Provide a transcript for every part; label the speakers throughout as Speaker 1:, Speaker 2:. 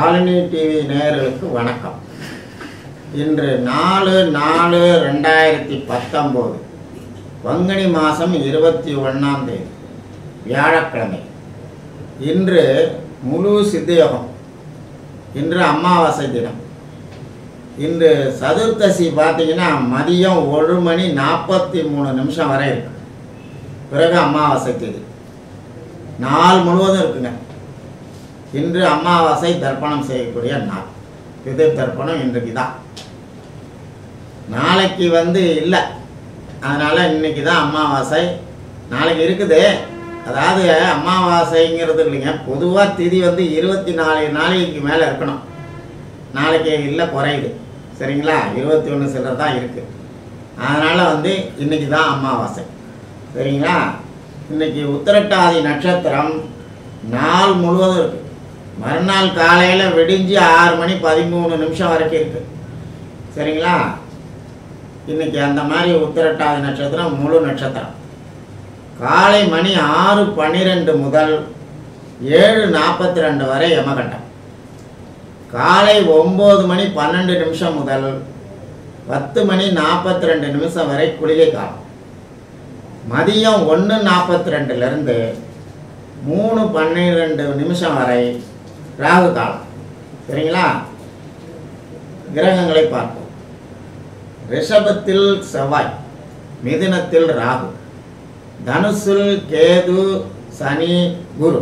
Speaker 1: Colony TV நேயர்களுக்கு வணக்கம். இன்று நாலு நாலு ரெண்டாயிரத்தி பத்தொம்போது பங்குனி மாதம் இருபத்தி ஒன்றாம் தேதி வியாழக்கிழமை. இன்று முழு சித்தயோகம். இன்று அமாவாசை தினம். இன்று சதுர்த்தசி பார்த்தீங்கன்னா மதியம் ஒரு மணி நாற்பத்தி மூணு நிமிஷம் வரை இருக்கு. பிறகு அமாவாசை தேதி. நாள் முழுவதும் இருக்குங்க. இன்று அமாவாசை தர்ப்பணம் செய்யக்கூடிய நாள். பிது தர்ப்பணம் இன்றைக்கு தான் நாளைக்கு வந்து இல்லை. அதனால் இன்னைக்கு தான் அமாவாசை. நாளைக்கு இருக்குது. அதாவது அமாவாசைங்கிறது இல்லைங்க. பொதுவாக திதி வந்து இருபத்தி நாலு நாளைக்கு மேலே இருக்கணும். நாளைக்கு இல்லை குறையுது. சரிங்களா? இருபத்தி ஒன்று சிலர் தான் இருக்குது அதனால் வந்து இன்றைக்கி தான் அமாவாசை. சரிங்களா? இன்றைக்கி உத்திரட்டாதி நட்சத்திரம் நாள் முழுவதும் இருக்குது மறுநாள் காலையில் விடிஞ்சு ஆறு மணி பதிமூணு நிமிஷம் வரைக்கும் இருக்குது சரிங்களா? இன்னைக்கு அந்த மாதிரி உத்திரட்டாதி நட்சத்திரம் முழு நட்சத்திரம். காலை மணி ஆறு பன்னிரெண்டு முதல் ஏழு நாற்பத்தி ரெண்டு வரை யமகண்டம். காலை ஒம்பது மணி பன்னெண்டு நிமிஷம் முதல் பத்து மணி நாற்பத்தி ரெண்டு நிமிஷம் வரை குளிகை காலம். மதியம் ஒன்று நாற்பத்தி ரெண்டுலேருந்து மூணு பன்னிரெண்டு நிமிஷம் வரை ராகு காலம் சரிங்களா? கிரகங்களை பார்ப்போம். ரிஷபத்தில் செவ்வாய் மிதினத்தில் ராகு தனுசில் கேது சனி குரு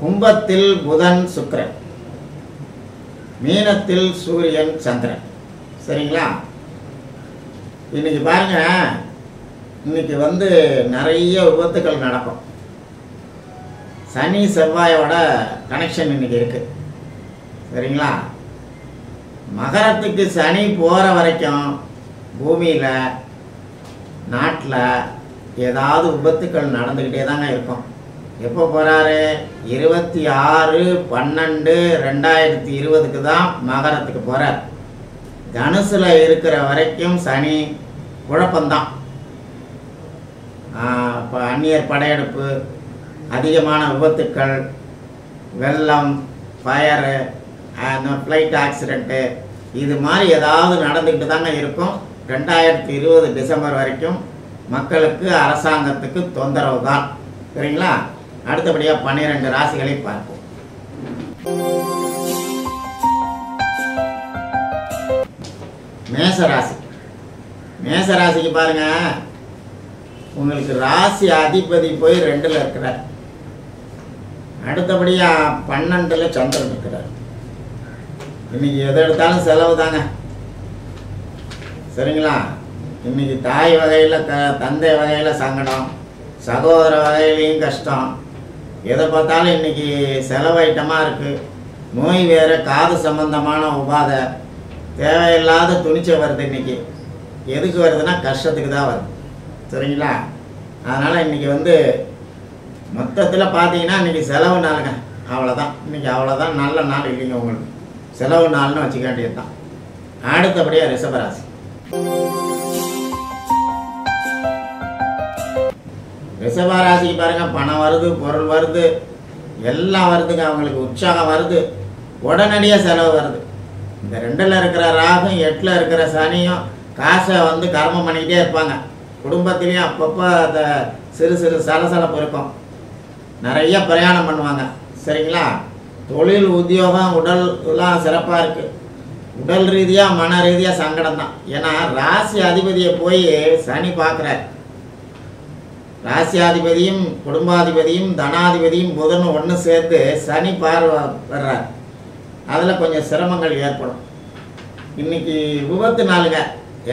Speaker 1: கும்பத்தில் புதன் சுக்கரன் மீனத்தில் சூரியன் சந்திரன். சரிங்களா? இன்னைக்கு பாருங்க இன்னைக்கு வந்து நிறைய விபத்துக்கள் நடக்கும். சனி செவ்வாயோட கனெக்ஷன் இன்னைக்கு இருக்குது சரிங்களா? மகரத்துக்கு சனி போகிற வரைக்கும் பூமியில் நாட்டில் ஏதாவது விபத்துக்கள் நடந்துக்கிட்டே தாங்க இருக்கும். எப்போ போகிறாரு இருபத்தி ஆறு பன்னெண்டு ரெண்டாயிரத்தி இருபதுக்கு தான் மகரத்துக்கு போகிறார் தனுசில் இருக்கிற வரைக்கும் சனி குழப்பம்தான். இப்போ அந்நியர் படையெடுப்பு அதிகமான விபத்துக்கள் வெள்ளம் ஃபயரு அந்த ஃப்ளைட் ஆக்சிடெண்ட்டு இது மாதிரி ஏதாவது நடந்துக்கிட்டு தாங்க இருக்கும். ரெண்டாயிரத்தி இருபது டிசம்பர் வரைக்கும் மக்களுக்கு அரசாங்கத்துக்கு தொந்தரவு தான். சரிங்களா? அடுத்தபடியாக பன்னிரெண்டு ராசிகளை பார்ப்போம். மேசராசி. மேசராசிக்கு பாருங்க. உங்களுக்கு ராசி அதிபதி போய் ரெண்டில் இருக்கிறார். அடுத்தபடியாக பன்னெண்டில் சந்திரன் இருக்கிறார். இன்னைக்கு எதை எடுத்தாலும் செலவு தாங்க சரிங்களா? இன்னைக்கு தாய் வகையில் க தந்தை வகையில் சங்கடம் சகோதர வகையிலையும் கஷ்டம். எதை பார்த்தாலும் இன்னைக்கு செலவைட்டமாக இருக்குது நோய் வேறு காது சம்பந்தமான உபாதை. தேவையில்லாத துணிச்சல் வருது இன்னைக்கு. எதுக்கு வருதுன்னா கஷ்டத்துக்கு தான் வருது. சரிங்களா? அதனால் இன்றைக்கி வந்து மொத்தத்தில் பார்த்தீங்கன்னா இன்றைக்கி செலவு நாளுங்க. அவ்வளோதான் இன்றைக்கி அவ்வளோதான் நல்ல நாள் இல்லைங்க உங்களுக்கு. செலவு நாள்னு வச்சுக்க வேண்டியது தான் அடுத்தபடியாக ரிஷபராசி ரிஷபராசிக்கு பாருங்கள் பணம் வருது பொருள் வருது எல்லாம் வருதுங்க. அவங்களுக்கு உற்சாகம் வருது. உடனடியாக செலவு வருது. இந்த ரெண்டில் இருக்கிற ராகும் எட்டில் இருக்கிற சனியும் காசை வந்து கர்மம் பண்ணிக்கிட்டே இருப்பாங்க. குடும்பத்திலையும் அப்பப்போ அந்த சிறு சிறு சலசலப்பு இருக்கும். நிறைய பிரயாணம் பண்ணுவாங்க. சரிங்களா? தொழில் உத்தியோகம் உடல் எல்லாம் சிறப்பாக இருக்குது உடல் ரீதியாக மன ரீதியாக சங்கடம் தான். ஏன்னா ராசி அதிபதியை போய் சனி பார்க்குறார். ராசியாதிபதியும் குடும்பாதிபதியும் தனாதிபதியும் புதன் ஒன்று சேர்த்து சனி பார்வை வர்றார். அதில் கொஞ்சம் சிரமங்கள் ஏற்படும். இன்னைக்கு விபத்து நாளுங்க.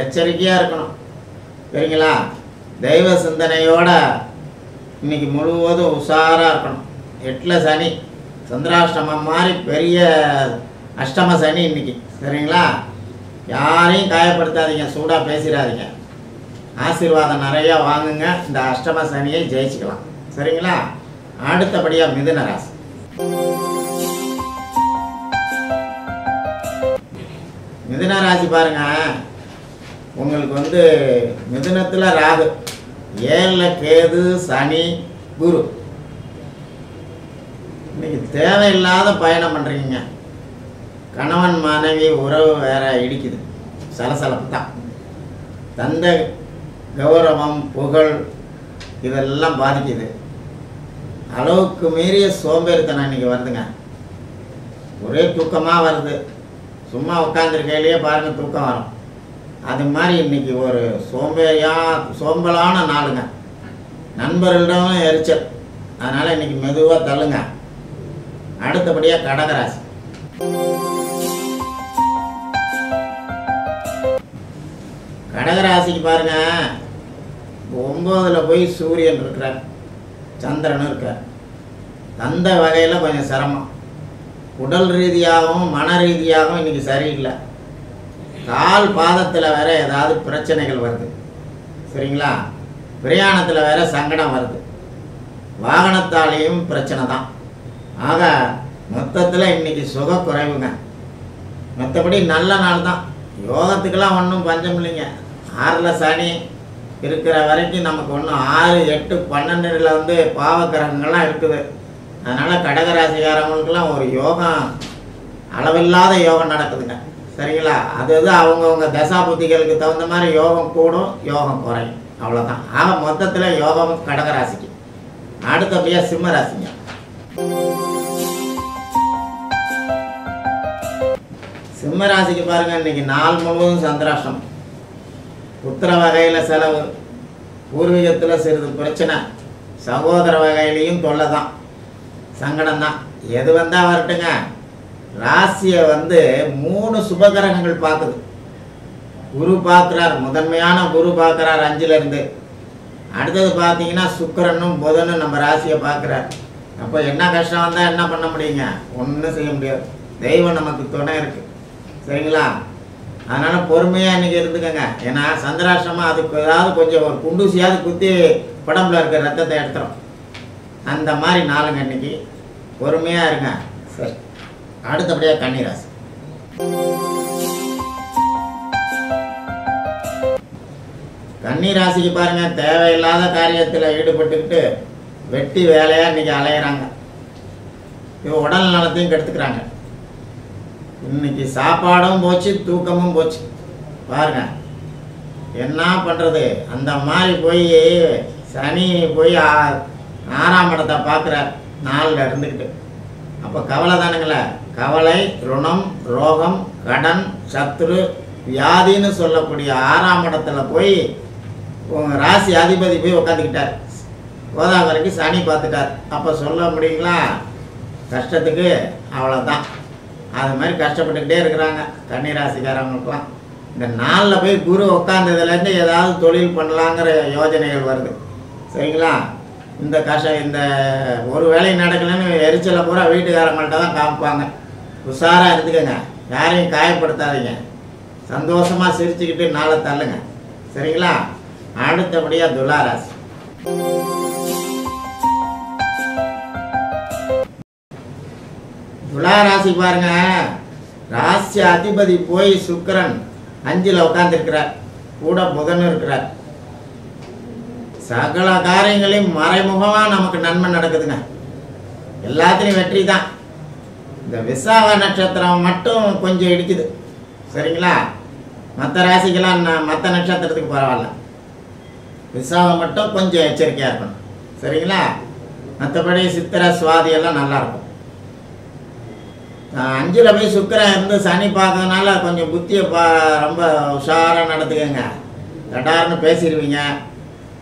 Speaker 1: எச்சரிக்கையாக இருக்கணும். சரிங்களா? தெய்வ சிந்தனையோட இன்னைக்கு முழுவதும் உஷாராக இருக்கணும். எட்டில் சனி சந்திராஷ்டமம் மாதிரி பெரிய அஷ்டம சனி இன்னைக்கு. சரிங்களா? யாரையும் காயப்படுத்தாதீங்க சூடாக பேசிடாதீங்க. ஆசீர்வாதம் நிறையா வாங்குங்க. இந்த அஷ்டம சனியை ஜெயிச்சுக்கலாம். சரிங்களா? அடுத்தபடியாக மிதுன ராசி. மிதுன ராசி பாருங்க. உங்களுக்கு வந்து மிதுனத்தில் ராகு. ஏழில் கேது சனி குரு. இன்னைக்கு தேவையில்லாத பயணம் பண்ணுறீங்க கணவன் மனைவி உறவு வேற இடிக்குது. சலசலப்பு தான் தந்த கௌரவம் புகழ் இதெல்லாம் பாதிக்குது. அளவுக்கு மீறிய சோம்பேறித்தனம் இன்னைக்கு வருதுங்க. ஒரே தூக்கமாக வருது. சும்மா உட்காந்துருக்கையிலேயே பாருங்கள் தூக்கம் வரும். அது மாதிரி இன்னைக்கு ஒரு சோம்பேறியா சோம்பலான நாளுங்க. நண்பர்களிடம் எரிச்சல். அதனால் இன்னைக்கு மெதுவாக தள்ளுங்க. அடுத்தபடியாக கடகராசி. கடகராசிக்கு பாருங்க. ஒம்போதுல போய் சூரியன் இருக்கிறார். சந்திரனும் இருக்கார் அந்த வகையில் கொஞ்சம் சிரமம். உடல் ரீதியாகவும் மன ரீதியாகவும் இன்னைக்கு சரியில்லை. கால் பாதத்தில் வேற ஏதாவது பிரச்சனைகள் வருது. சரிங்களா? பிரயாணத்தில் வேற சங்கடம் வருது. வாகனத்தாலேயும் பிரச்சனை தான். ஆக மொத்தத்தில் இன்னைக்கு சுக குறைவுங்க. மற்றபடி நல்ல நாள் தான். யோகத்துக்கெல்லாம் ஒன்றும் பஞ்சம் இல்லைங்க. ஆறில் சனி இருக்கிற வரைக்கும் நமக்கு ஒன்றும் ஆறு எட்டு பன்னெண்டுல வந்து பாவக்கிரகங்கள்லாம் இருக்குது. அதனால் கடகராசிக்காரவங்களுக்கெல்லாம் ஒரு யோகம் அளவில்லாத யோகம் நடக்குதுங்க. சரிங்களா? அது அது அவங்கவுங்க தசா புத்திகளுக்கு தகுந்த மாதிரி யோகம் கூடும் யோகம் குறையும். அவ்வளோதான் ஆக மொத்தத்தில் யோகம் கடகராசிக்கு. அடுத்தபடியாக சிம்ம ராசிங்க சிம்ம ராசிக்கு பாருங்க இன்னைக்கு நாள் முழுவதும் சந்திராஷ்டம் புத்திர வகையில் செலவு பூர்வீகத்தில் சிறிது பிரச்சனை. சகோதர வகையிலையும் தொல்லை தான் சங்கடம் தான் எது வந்தால் வரட்டுங்க. ராசியை வந்து மூணு சுபகிரகங்கள் பார்க்குது. குரு பார்க்குறார் முதன்மையான குரு பார்க்குறார் அஞ்சுலேருந்து அடுத்தது பார்த்தீங்கன்னா சுக்கிரனும் புதனும் நம்ம ராசியை பார்க்குறார். அப்போ என்ன கஷ்டம் வந்தால் என்ன பண்ண முடியுங்க? ஒன்றும் செய்ய முடியாது. தெய்வம் நமக்கு துணை இருக்குது சரிங்களா? அதனால் பொறுமையாக இன்றைக்கி இருந்துக்கங்க. ஏன்னா சந்திராஷ்டமாக அதுக்கு ஏதாவது கொஞ்சம் ஒரு குண்டூசியாவது குத்தி உடம்புல இருக்க ரத்தத்தை எடுத்துரும். அந்த மாதிரி நாளுங்க இன்னைக்கு. பொறுமையாக இருங்க. சரி. அடுத்தபடியாக கன்னிராசி. கன்னிராசிக்கு பாருங்க தேவையில்லாத காரியத்தில் ஈடுபட்டுக்கிட்டு வெட்டி வேலையாக இன்னைக்கு அலையிறாங்க. இவன் உடல் நலத்தையும் கெடுத்துக்கிறாங்க. இன்னைக்கு சாப்பாடும் போச்சு தூக்கமும் போச்சு. பாருங்க என்ன பண்ணுறது அந்த மாதிரி போய் சனி போய் ஆறாம் இடத்தை பார்க்குற நாளில் இருந்துக்கிட்டு. அப்போ கவலை தானுங்களே கவலை ருணம் ரோகம் கடன் சத்ரு வியாதின்னு சொல்லக்கூடிய ஆறாம் இடத்துல போய் உங்கள் ராசி அதிபதி போய் உட்காந்துக்கிட்டார் கோதாவரிக்கு சனி பார்த்துட்டார். அப்போ சொல்ல முடியுங்களா? கஷ்டத்துக்கு அவ்வளோதான் அது மாதிரி கஷ்டப்பட்டுக்கிட்டே இருக்கிறாங்க கன்னிராசிக்காரவங்களுக்குலாம் இந்த நாளில் போய் குரு உட்காந்ததுலேருந்து ஏதாவது தொழில் பண்ணலாங்கிற யோஜனைகள் வருது. சரிங்களா? இந்த கஷ்டம் இந்த ஒரு வேலை நடக்கலைன்னு எரிச்சலை பூரா வீட்டுக்காரங்கள்ட்ட தான் காமிப்பாங்க. உஷாராக இருந்துக்கங்க. யாரையும் காயப்படுத்தாதீங்க. சந்தோஷமாக சிரிச்சுக்கிட்டு நாளை தள்ளுங்க. சரிங்களா? அடுத்தபடியாக துளாராசி துலாராசி பாருங்க. ராசி அதிபதி போய் சுக்கிரன் அஞ்சில் உட்காந்துருக்கிறார் கூட புதன் இருக்கிறார். சகல காரியங்களையும் மறைமுகமாக நமக்கு நன்மை நடக்குதுங்க. எல்லாத்துலேயும் வெற்றி தான் இந்த விசாக நட்சத்திரம் மட்டும் கொஞ்சம் இடிக்குது. சரிங்களா? மற்ற ராசிக்கெல்லாம் மற்ற நட்சத்திரத்துக்கு பரவாயில்ல. விசாகம் மட்டும் கொஞ்சம் எச்சரிக்கையாக இருக்கணும். சரிங்களா? மற்றபடி சித்திரை சுவாதி எல்லாம் நல்லாயிருக்கும் போய் சுக்கரன் இருந்து சனி பார்க்கறதுனால கொஞ்சம் புத்தியை பா ரொம்ப உஷாராக நடத்துக்கங்க தடார்னு பேசிடுவீங்க.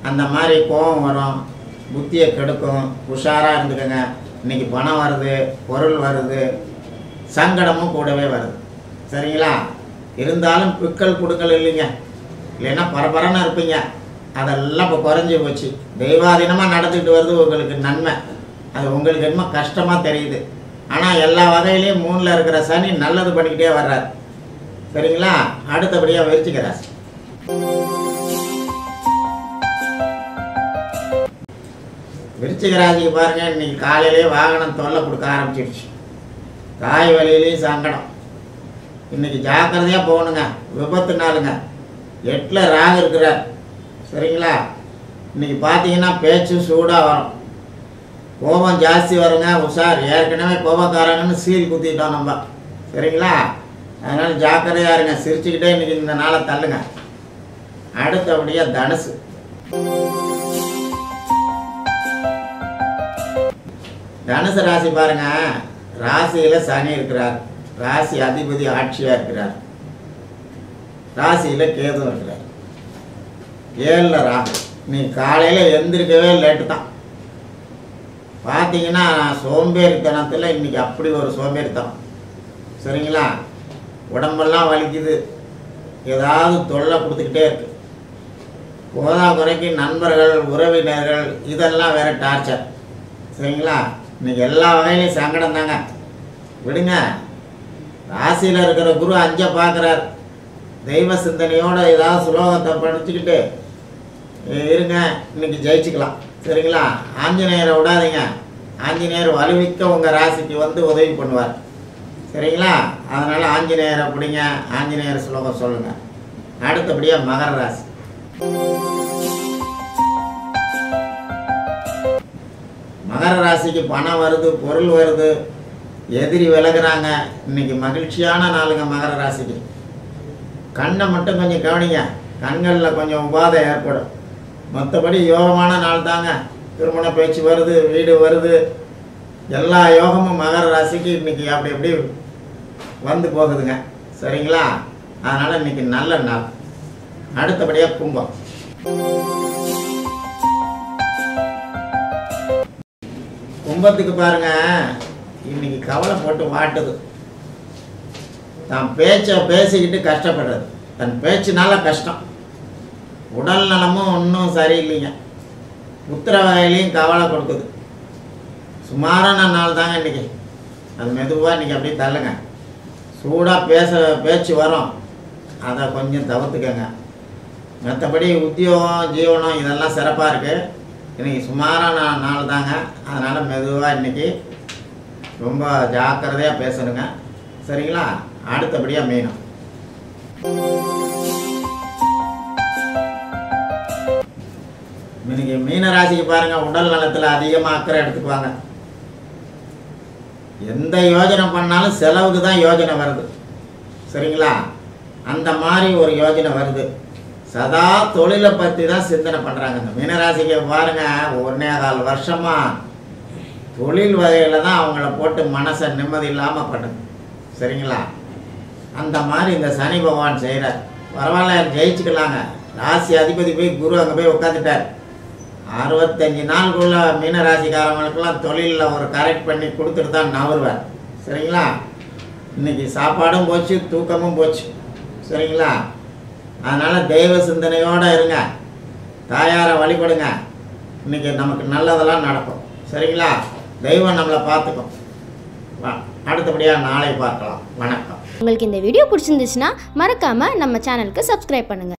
Speaker 1: அந்த மாதிரி கோபம் வரும். புத்தியை கெடுக்கும். உஷாராக இருந்துக்கங்க. இன்னைக்கு பணம் வருது பொருள் வருது சங்கடமும் கூடவே வருது. சரிங்களா? இருந்தாலும் பிக்கல் குடுக்கல் இல்லைங்க. இல்லைன்னா பரபரன்னு இருப்பீங்க. அதெல்லாம் இப்போ குறைஞ்சி போச்சு. தெய்வாதீனமாக நடந்துக்கிட்டு வருது உங்களுக்கு நன்மை. அது உங்களுக்கு என்னமோ கஷ்டமாக தெரியுது. ஆனால் எல்லா வகையிலையும் மூணில் இருக்கிற சனி நல்லது பண்ணிக்கிட்டே வர்றார். சரிங்களா? அடுத்தபடியாக விரிச்சிக்கிறார் விருச்சிக ராசிக்கு பாருங்க இன்னைக்கு காலையிலேயே வாகனம் தொல்லை கொடுக்க ஆரம்பிச்சிருச்சு தாய் வழியிலையும் சங்கடம். இன்னைக்கு ஜாக்கிரதையாக போகணுங்க விபத்து நாளுங்க. எட்டில் ராகு இருக்கிறார். சரிங்களா? இன்னைக்கு பார்த்தீங்கன்னா பேச்சு சூடாக வரும். கோபம் ஜாஸ்தி வருங்க உஷார். ஏற்கனவே கோபக்காரங்கன்னு சீல் குத்திட்டோம் நம்ம. சரிங்களா? அதனால் ஜாக்கிரதையாக இருங்க சிரிச்சுக்கிட்டே இன்னைக்கு இந்த நாளை தள்ளுங்க. அடுத்தபடியாக தனுசு. தனுசு ராசி பாருங்க. ராசியில சனி இருக்கிறார். ராசி அதிபதி ஆட்சியா இருக்கிறார். ராசியில கேது இருக்கிறார். ஏழுல ராகு. நீ காலையில எந்திரிக்கவே லேட்டு தான். பார்த்தீங்கன்னா சோம்பேறித்தனத்தில் இன்னைக்கு அப்படி ஒரு சோம்பேறித்தனம். சரிங்களா? உடம்பெல்லாம் வலிக்குது. ஏதாவது தொல்லை கொடுத்துக்கிட்டே இருக்கு. போதா குறைக்கு நண்பர்கள் உறவினர்கள் இதெல்லாம் வேற டார்ச்சர் சரிங்களா? இன்னைக்கு எல்லா வகையிலையும் சங்கடம் தாங்க. விடுங்க. ராசியில் இருக்கிற குரு அஞ்சை பார்க்குறார் தெய்வ சிந்தனையோட ஏதாவது சுலோகத்தை படிச்சுக்கிட்டு இருங்க. இன்னைக்கு ஜெயிச்சுக்கலாம். சரிங்களா? ஆஞ்சநேயரை விடாதீங்க. ஆஞ்சநேயர் வலுவிக்க உங்கள் ராசிக்கு வந்து உதவி பண்ணுவார். சரிங்களா? அதனால் ஆஞ்சநேயரை பிடிங்க. ஆஞ்சநேயர் ஸ்லோகம் சொல்லுங்கள் அடுத்தபடியாக மகர ராசி. மகர ராசிக்கு பணம் வருது பொருள் வருது எதிரி விலகிறாங்க. இன்னைக்கு மகிழ்ச்சியான நாளுங்க மகர ராசிக்கு. கண்ணை மட்டும் கொஞ்சம் கவனிங்க. கண்களில் கொஞ்சம் உபாதை ஏற்படும். மற்றபடி யோகமான நாள் தாங்க. திருமண பேச்சு வருது வீடு வருது. எல்லா யோகமும் மகர ராசிக்கு இன்றைக்கி அப்படி எப்படி வந்து போகுதுங்க. சரிங்களா? அதனால் இன்னைக்கு நல்ல நாள். அடுத்தபடியாக கும்பம். கும்பத்துக்கு பாருங்க. இன்னைக்கு கவலை போட்டு மாட்டுது. தான் பேச்சை பேசிக்கிட்டு கஷ்டப்படுறது. தன் பேச்சுனால கஷ்டம். உடல் நலமும் ஒன்றும் சரியில்லைங்க. உத்தர வகையிலையும் கவலை கொடுக்குது. சுமாரான நாள் தாங்க இன்னைக்கு. அது மெதுவாக இன்றைக்கி அப்படியே தள்ளுங்க. சூடாக பேச பேச்சு வரும். அதை கொஞ்சம் தவிர்த்துக்கங்க. மற்றபடி உத்தியோகம் ஜீவனம் இதெல்லாம் சிறப்பாக இருக்குது இன்றைக்கி சுமாரான நாள் தாங்க. அதனால் மெதுவாக இன்னைக்கு ரொம்ப ஜாக்கிரதையாக பேசணுங்க. சரிங்களா? அடுத்தபடியாக மீனம். இன்றைக்கி மீன ராசிக்கு பாருங்கள் உடல் நலத்தில் அதிகமாக அக்கறை எடுத்துக்குவாங்க. எந்த யோஜனை பண்ணாலும் செலவுக்கு தான் யோஜனை வருது. சரிங்களா? அந்த மாதிரி ஒரு யோஜனை வருது. சதா தொழிலை பற்றி தான் சிந்தனை பண்ணுறாங்க இந்த மீனராசிக்கு பாருங்க ஒன்னே கால் வருஷமாக தொழில் வகையில் தான் அவங்கள போட்டு மனசை நிம்மதி இல்லாமல் பண்ணுது. சரிங்களா? அந்த மாதிரி இந்த சனி பகவான் செய்கிறார் பரவாயில்ல ஜெயிச்சுக்கலாங்க. ராசி அதிபதி போய் குரு அங்கே போய் உட்காந்துட்டார் அறுபத்தஞ்சு நாளுக்குள்ள மீனராசிக்காரவங்களுக்கெல்லாம் தொழிலில் ஒரு கரெக்ட் பண்ணி கொடுத்துட்டு தான் நவருவார். சரிங்களா? இன்னைக்கு சாப்பாடும் போச்சு தூக்கமும் போச்சு. சரிங்களா? அதனால் தெய்வ சிந்தனையோடு இருங்க. தாயாரை வழிபடுங்க. இன்னைக்கு நமக்கு நல்லதெல்லாம் நடக்கும். சரிங்களா? தெய்வம் நம்மளை பார்த்துக்கும். அடுத்தபடியாக நாளை பார்க்கலாம். வணக்கம்.
Speaker 2: உங்களுக்கு இந்த வீடியோ பிடிச்சிருந்துச்சுன்னா மறக்காமல் நம்ம சேனலுக்கு சப்ஸ்கிரைப் பண்ணுங்கள்